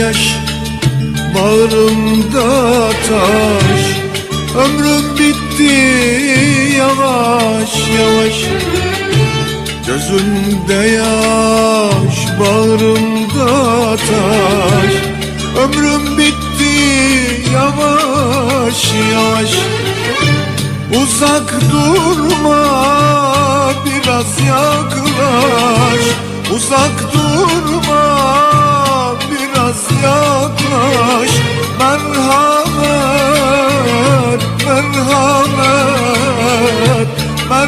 yaş Bağrımda taş. Ömrüm bitti yavaş yavaş. Gözümde yaş Bağrımda taş. Ömrüm bitti yavaş yavaş. Uzak durma biraz yaklaş. Uzak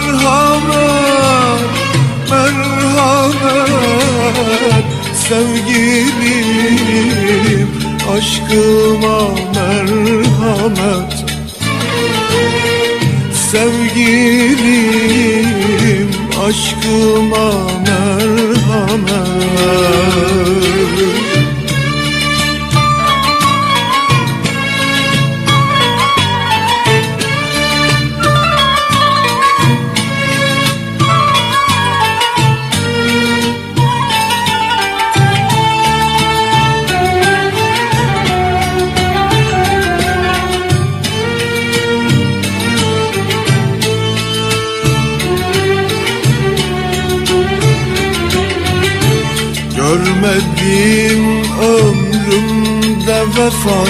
merhamet, merhamet Sevgilim aşkıma merhamet. Sevgilim aşkıma merhamet Görmedim ömrümde vefa.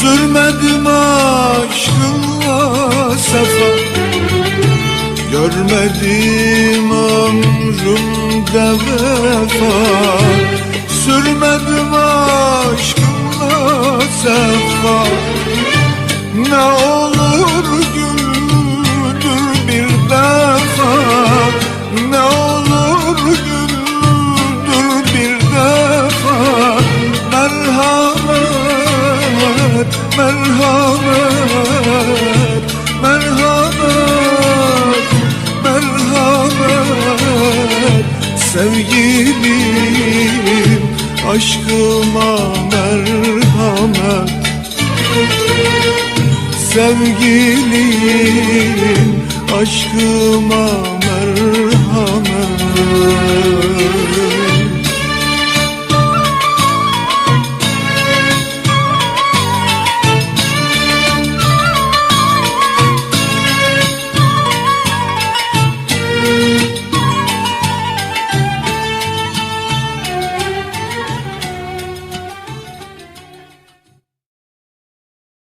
Sürmedim aşkınla sefa. Görmedim ömrümde vefa. Sürmedim aşkınla sefa. Ne Merhamet, merhamet, merhamet, Sevgilim aşkıma merhamet. Sevgilim aşkıma